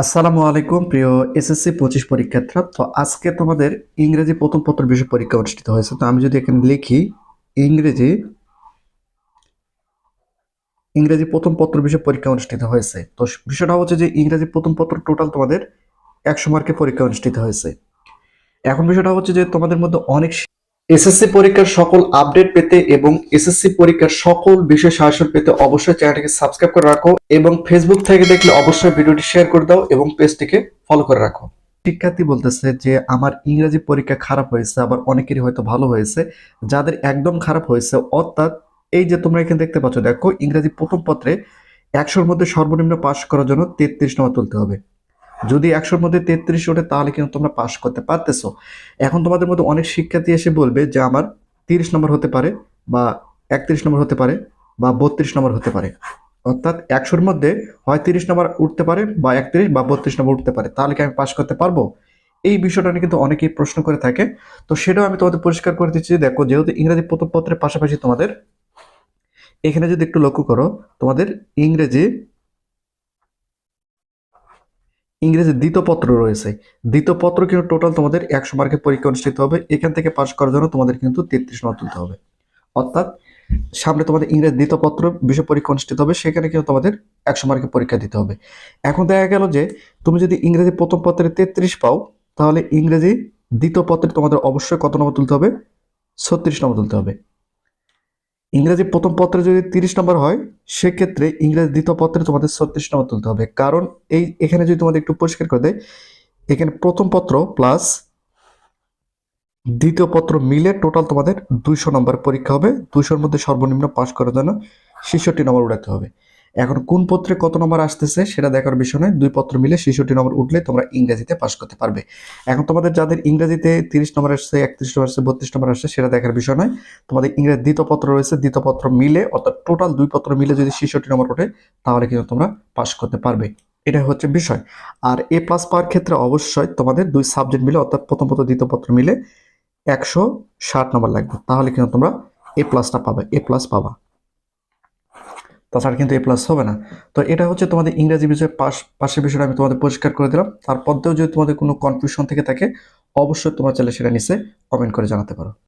আসসালামু আলাইকুম, প্রিয় এসএসসি পঁচিশ পরীক্ষার্থীরা। তো আজকে তোমাদের ইংরেজি প্রথম পত্র বিষয় পরীক্ষা অনুষ্ঠিত হয়েছে। তো আমি যদি এখানে লিখি, ইংরেজি ইংরেজি প্রথম পত্র বিষয় পরীক্ষা অনুষ্ঠিত হয়েছে। তো বিষয়টা হচ্ছে যে ইংরেজি প্রথম পত্র টোটাল তোমাদের একশো মার্কের পরীক্ষা অনুষ্ঠিত হয়েছে। এখন বিষয়টা হচ্ছে যে তোমাদের মধ্যে অনেক এসএসসি পরীক্ষার সকল আপডেট পেতে এবং এসএসসি পরীক্ষার সকল বিষয় সাহায্য পেতে অবশ্যই চ্যানেলটিকে সাবস্ক্রাইব করে রাখো এবং ফেসবুক থেকে দেখলে অবশ্যই ভিডিওটি শেয়ার করে দাও এবং পেজটিকে ফলো করে রাখো। শিক্ষার্থী বলতেছে যে, আমার ইংরেজি পরীক্ষা খারাপ হয়েছে, আবার অনেকেরই হয়তো ভালো হয়েছে। যাদের একদম খারাপ হয়েছে, অর্থাৎ এই যে তোমরা এখানে দেখতে পাচ্ছ, দেখো ইংরেজি প্রথম পত্রে একশোর মধ্যে সর্বনিম্ন পাশ করার জন্য তেত্রিশ নম্বর তুলতে হবে। যদি একশোর মধ্যে তেত্রিশ ওঠে, তাহলে কিন্তু তোমরা পাশ করতে পারতেছো। এখন তোমাদের মধ্যে অনেক শিক্ষার্থী এসে বলবে যে, আমার তিরিশ নম্বর হতে পারে বা একত্রিশ নম্বর হতে পারে বা বত্রিশ নম্বর হতে পারে। অর্থাৎ একশোর মধ্যে হয় তিরিশ নম্বর উঠতে পারে বা একত্রিশ বা বত্রিশ নম্বর উঠতে পারে, তাহলে কি আমি পাশ করতে পারব? এই বিষয়টা নিয়ে কিন্তু অনেকেই প্রশ্ন করে থাকে। তো সেটাও আমি তোমাদের পরিষ্কার করে দিচ্ছি দেখো, যেহেতু ইংরেজি প্রথম পত্রের পাশাপাশি তোমাদের, এখানে যদি একটু লক্ষ্য করো, তোমাদের ইংরেজি ইংরেজি দ্বিতপত্র রয়েছে। দ্বিতীয় পত্র কিন্তু টোটাল তোমাদের একশো মার্কের পরীক্ষা অনুষ্ঠিত হবে। এখান থেকে পাশ করার জন্য তোমাদের কিন্তু তেত্রিশ নম্বর তুলতে হবে। অর্থাৎ সামনে তোমাদের ইংরেজি দ্বিতীয় পত্র বিষয় পরীক্ষা অনুষ্ঠিত হবে, সেখানে কিন্তু তোমাদের একশো মার্কের পরীক্ষা দিতে হবে। এখন দেখা গেল যে, তুমি যদি ইংরেজি প্রথম পত্রে তেত্রিশ পাও, তাহলে ইংরেজি দ্বিতীয় পত্রে তোমাদের অবশ্যই কত নম্বর তুলতে হবে? ছত্রিশ নম্বর তুলতে হবে। ইংরেজি প্রথম পত্রে যদি তিরিশ নম্বর হয়, সেক্ষেত্রে ইংরেজি দ্বিতীয় পত্রে তোমাদের ছত্রিশ নম্বর তুলতে হবে। কারণ এই, এখানে যদি তোমাদের একটু পরিষ্কার করে দেয় এখানে প্রথম পত্র প্লাস দ্বিতীয় পত্র মিলে টোটাল তোমাদের দুইশো নম্বর পরীক্ষা হবে। দুইশোর মধ্যে সর্বনিম্ন পাশ করার জন্য ছেষট্টি নম্বর উঠাতে হবে। এখন কোন পত্রে কত নম্বর আসতেছে সেটা দেখার বিষয় নয়। দুই পত্র মিলে ছেষট্টি নম্বর উঠলে তোমরা ইংরেজিতে পাশ করতে পারবে। এখন তোমাদের যাদের ইংরেজিতে তিরিশ নম্বর আসছে, একত্রিশ নম্বর আসছে, বত্রিশ নম্বর আসছে সেটা দেখার বিষয় নয়। তোমাদের ইংরেজি দ্বিতীয় পত্র রয়েছে, দ্বিতীয় পত্র মিলে অর্থাৎ টোটাল দুই পত্র মিলে যদি ছেষট্টি নম্বর ওঠে, তাহলে কিন্তু তোমরা পাশ করতে পারবে। এটা হচ্ছে বিষয়। আর এ প্লাস পাওয়ার ক্ষেত্রে অবশ্যই তোমাদের দুই সাবজেক্ট মিলে অর্থাৎ প্রথম পত্র, দ্বিতীয় পত্র মিলে একশো ষাট নম্বর লাগবে। তাহলে কিন্তু তোমরা এ প্লাসটা পাবে, এ প্লাস পাবা। তাছাড়া কিন্তু এ প্লাস হবে না। তো এটা হচ্ছে তোমাদের ইংরেজি বিষয়ে পাশ, পাশের বিষয়টা আমি তোমাদের পরিষ্কার করে দিলাম। তারপরেও যদি তোমাদের কোনো কনফিউশন থেকে থাকে, অবশ্যই তোমার চ্যানেল সেটা নিচে কমেন্ট করে জানাতে পারো।